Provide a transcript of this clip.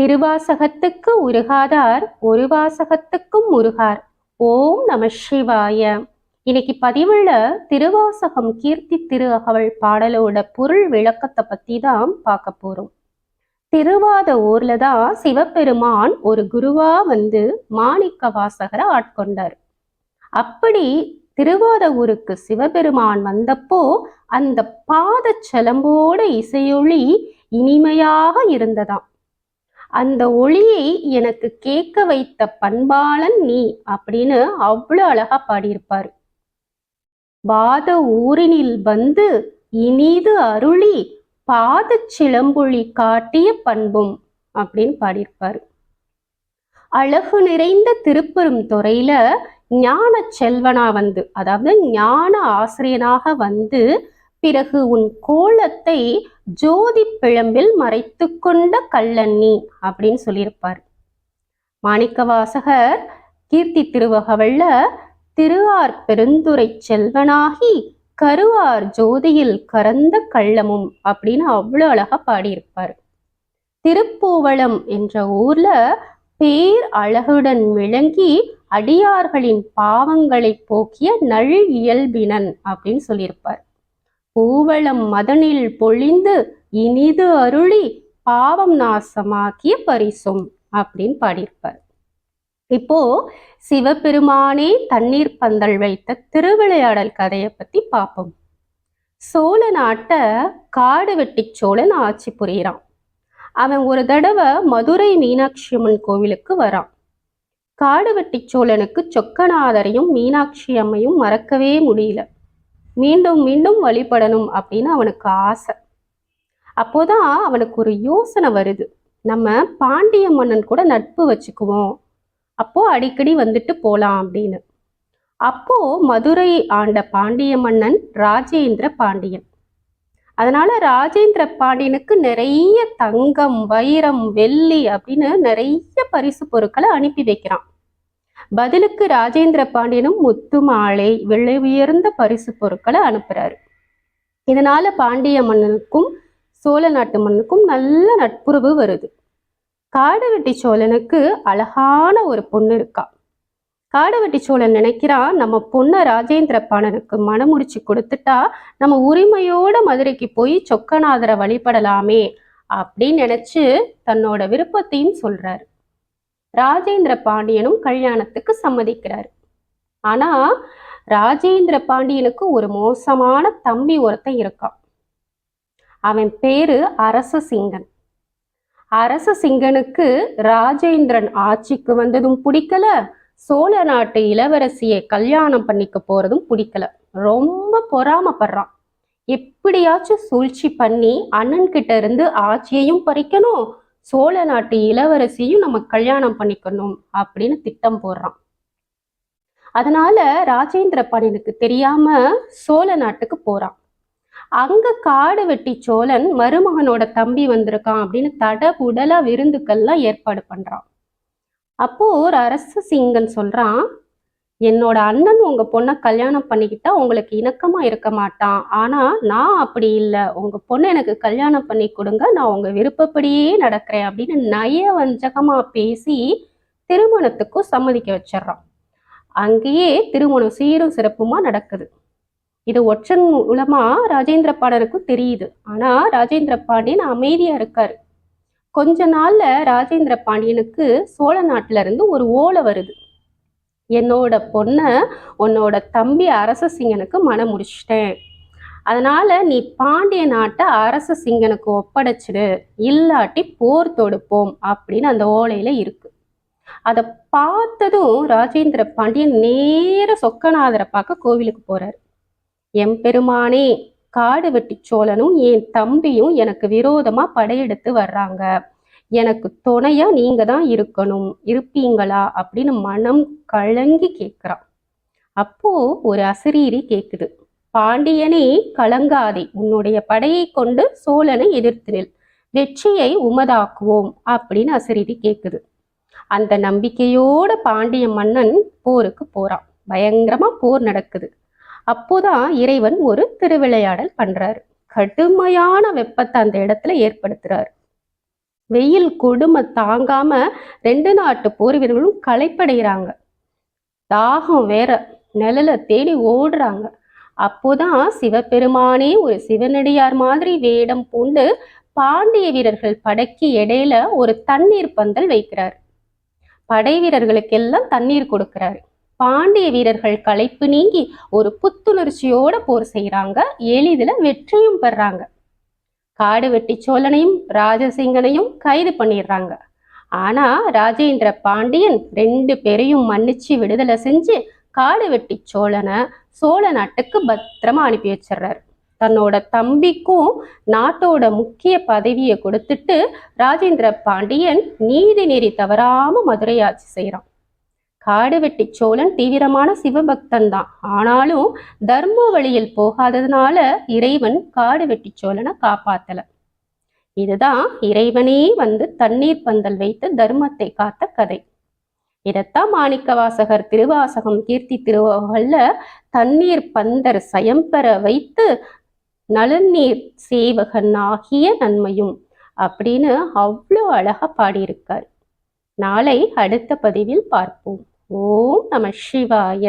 திருவாசகத்துக்கு உருகாதார் ஒரு வாசகத்துக்கும் உருகார். ஓம் நம சிவாய. இன்னைக்கு பதிவுள்ள திருவாசகம் கீர்த்தி திரு அகவல் பாடலோட பொருள் விளக்கத்தை பத்தி தான் பார்க்க போறோம். திருவாத ஊர்ல தான் சிவபெருமான் ஒரு குருவா வந்து மாணிக்க வாசகரை ஆட்கொண்டார். அப்படி திருவாத ஊருக்கு சிவபெருமான் வந்தப்போ அந்த பாதச்சலம்போட இசையொளி இனிமையாக இருந்ததாம். அந்த ஒளியை எனக்கு கேட்க வைத்த பண்பாளன் நீ அப்படின்னு அவ்வளவு அழகா பாடியிருப்பாரு. வாத ஊரினில் வந்து இனிது அருளி பாத சிலம்பொழி காட்டிய பண்பும் அப்படின்னு பாடியிருப்பார். அழகு நிறைந்த திருப்பெரும் துறையில ஞான செல்வனா வந்து அதாவது ஞான ஆசிரியனாக வந்து பிறகு உன் கோலத்தை ஜோதி பிழம்பில் மறைத்து கொண்ட கள்ளண்ணி அப்படின்னு சொல்லியிருப்பார். மாணிக்கவாசகர் கீர்த்தி திருவகவல்ல திருவார் பெருந்துரை செல்வனாகி கருவார் ஜோதியில் கரந்த கள்ளமும் அப்படின்னு அவ்வளோ அழகா பாடியிருப்பார். திருப்பூவளம் என்ற ஊர்ல பேர் அழகுடன் விளங்கி அடியார்களின் பாவங்களை போக்கிய நல் இயல்பினன் அப்படின்னு சொல்லியிருப்பார். பூவளம் மதனில் பொழிந்து இனிது அருளி பாவம் நாசமாக்கிய பரிசும் அப்படின்னு பாடியிருப்பார். இப்போ சிவபெருமானே தண்ணீர் பந்தல் வைத்த திருவிளையாடல் கதையை பத்தி பார்ப்போம் சோழ நாட்டை காடு வெட்டி சோழன் ஆட்சி புரியிறான். அவன் ஒரு தடவை மதுரை மீனாட்சி அம்மன் கோவிலுக்கு வரான். காடு வெட்டி சோழனுக்கு சொக்கநாதரையும் மீனாட்சி அம்மையும் மறக்கவே முடியல. மீண்டும் மீண்டும் வழிபடணும் அப்படின்னு அவனுக்கு ஆசை. அப்போதான் அவனுக்கு ஒரு யோசனை வருது. நம்ம பாண்டிய மன்னன் கூட நட்பு வச்சுக்குவோம். அப்போ அடிக்கடி வந்துட்டு போலாம் அப்படின்னு. அப்போ மதுரை ஆண்ட பாண்டிய மன்னன் ராஜேந்திர பாண்டியன். அதனால ராஜேந்திர பாண்டியனுக்கு நிறைய தங்கம் வைரம் வெள்ளி அப்படின்னு நிறைய பரிசு பொருட்களை அனுப்பி வைக்கிறான். பதிலுக்கு ராஜேந்திர பாண்டியனும் முத்து மாலை விலை உயர்ந்த பரிசு பொருட்களை அனுப்புறாரு. இதனால பாண்டிய மன்னனுக்கும் சோழ நாட்டு மன்னனுக்கும் நல்ல நட்புறவு வருது. காடுவெட்டி சோழனுக்கு அழகான ஒரு பொண்ணு இருக்கா. காடுவெட்டி சோழன் நினைக்கிறான் நம்ம பொண்ணை ராஜேந்திர பாணனுக்கு மனமுடிச்சு கொடுத்துட்டா நம்ம உரிமையோட மதுரைக்கு போய் சொக்கநாதரை வழிபடலாமே அப்படின்னு நினைச்சு தன்னோட விருப்பத்தையும் சொல்றாரு. ராஜேந்திர பாண்டியனும் கல்யாணத்துக்கு சம்மதிக்கிறாரு. ஆனா ராஜேந்திர பாண்டியனுக்கு ஒரு மோசமான தம்பி ஒருத்தன் இருக்கான். அவன் பேரு அரச சிங்கன் அரச சிங்கனுக்கு ராஜேந்திரன் ஆட்சிக்கு வந்ததும் பிடிக்கல சோழ நாட்டு இளவரசியை கல்யாணம் பண்ணிக்க போறதும் பிடிக்கல. ரொம்ப பொறாமப்படுறான். எப்படியாச்சும் சூழ்ச்சி பண்ணி அண்ணன் கிட்ட இருந்து ஆட்சியையும் பறிக்கணும் சோழ நாட்டு இளவரசியும் நம்ம கல்யாணம் பண்ணிக்கணும் அப்படின்னு திட்டம் போடுறான். அதனால ராஜேந்திர பாண்டியனுக்கு தெரியாம சோழ நாட்டுக்கு போறான். அங்க காடு வெட்டி சோழன் மருமகனோட தம்பி வந்திருக்கான் அப்படின்னு தடபுடலா விருந்துக்கள்லாம் ஏற்பாடு பண்றான். அப்போ ஒரு அரச சிங்கன் சொல்றான் என்னோட அண்ணன் உங்க பொண்ணை கல்யாணம் பண்ணிக்கிட்டா உங்களுக்கு இணக்கமா இருக்க மாட்டான். ஆனா நான் அப்படி இல்லை. உங்க பொண்ணை எனக்கு கல்யாணம் பண்ணி கொடுங்க. நான் உங்க விருப்பப்படியே நடக்கிறேன் அப்படின்னு நய வஞ்சகமா பேசி திருமணத்துக்கும் சம்மதிக்க வச்சிடுறான் அங்கேயே திருமணம் சீரும் சிறப்புமா நடக்குது. இது ஒற்றன் மூலமா ராஜேந்திர பாண்டியனுக்கும் தெரியுது. ஆனா ராஜேந்திர பாண்டியன் அமைதியா இருக்காரு. கொஞ்ச நாள்ல ராஜேந்திர பாண்டியனுக்கு சோழ நாட்டுல இருந்து ஒரு ஓலை வருது. என்னோட பொண்ணை உன்னோட தம்பி அரச சிங்கனுக்கு மனம் முடிச்சிட்டேன். அதனால் நீ பாண்டிய நாட்டை அரச சிங்கனுக்கு ஒப்படைச்சிடு. இல்லாட்டி போர் தொடுப்போம் அப்படின்னு அந்த ஓலையில் இருக்கு. அதை பார்த்ததும் ராஜேந்திர பாண்டியன் நேர சொக்கநாதரை பார்க்க கோவிலுக்கு போறாரு. எம்பெருமானே காடு வெட்டி சோழனும் என் தம்பியும் எனக்கு விரோதமா படையெடுத்து வர்றாங்க. எனக்கு துணையா நீங்க தான் இருக்கணும். இருப்பீங்களா? அப்படின்னு மனம் கலங்கி கேட்கிறான். அப்போ ஒரு அசிரீரி கேக்குது. பாண்டியனே கலங்காதே. உன்னுடைய படையை கொண்டு சோழனை எதிர்த்து நில். வெற்றியை உமதாக்குவோம் அப்படின்னு அசிரீரி கேக்குது. அந்த நம்பிக்கையோட பாண்டிய மன்னன் போருக்கு போறான். பயங்கரமா போர் நடக்குது. அப்போதான் இறைவன் ஒரு திருவிளையாடல் பண்றாரு. கடுமையான வெப்பத்தை அந்த இடத்துல ஏற்படுத்துறாரு. வெயில் கொடுமை தாங்காம ரெண்டு நாட்டு போர் வீரர்களும் களைப்படைகிறாங்க. தாகம் வேற நிழல தேடி ஓடுறாங்க. அப்போதான் சிவபெருமானே ஒரு சிவனடியார் மாதிரி வேடம் பூண்டு பாண்டிய வீரர்கள் படைக்கு இடையில ஒரு தண்ணீர் பந்தல் வைக்கிறார். படை வீரர்களுக்கெல்லாம் தண்ணீர் கொடுக்கிறார். பாண்டிய வீரர்கள் களைப்பு நீங்கி ஒரு புத்துணர்ச்சியோட போர் செய்யறாங்க எளிதில் வெற்றியும் பெறாங்க. காடு வெட்டி சோழனையும் ராஜசிங்கனையும் கைது பண்ணிடுறாங்க. ஆனா ராஜேந்திர பாண்டியன் ரெண்டு பேரையும் மன்னிச்சு விடுதலை செஞ்சு காடு வெட்டி சோழனை சோழ நாட்டுக்கு பத்திரமா அனுப்பி வச்சிடுறாரு. தன்னோட தம்பிக்கும் நாட்டோட முக்கிய பதவியை கொடுத்துட்டு ராஜேந்திர பாண்டியன் நீதி நெறி தவறாம மதுரை ஆட்சி செய்கிறான் காடு வெட்டி சோழன் தீவிரமான சிவபக்தன் தான். ஆனாலும் தர்ம வழியில் போகாததுனால இறைவன் காடு வெட்டி சோழனை காப்பாத்தல. இதுதான் இறைவனே வந்து தண்ணீர் பந்தல் வைத்து தர்மத்தை காத்த கதை. இதைத்தான் மாணிக்க வாசகர் திருவாசகம் கீர்த்தி திருவகல்ல தண்ணீர் பந்தர் சயம்பெற வைத்து நலநீர் சேவகன் ஆகிய நன்மையும் அப்படின்னு அவ்வளோ அழகா பாடியிருக்கார். நாளை அடுத்த பதிவில் பார்ப்போம். ஓம் நம சிவாய.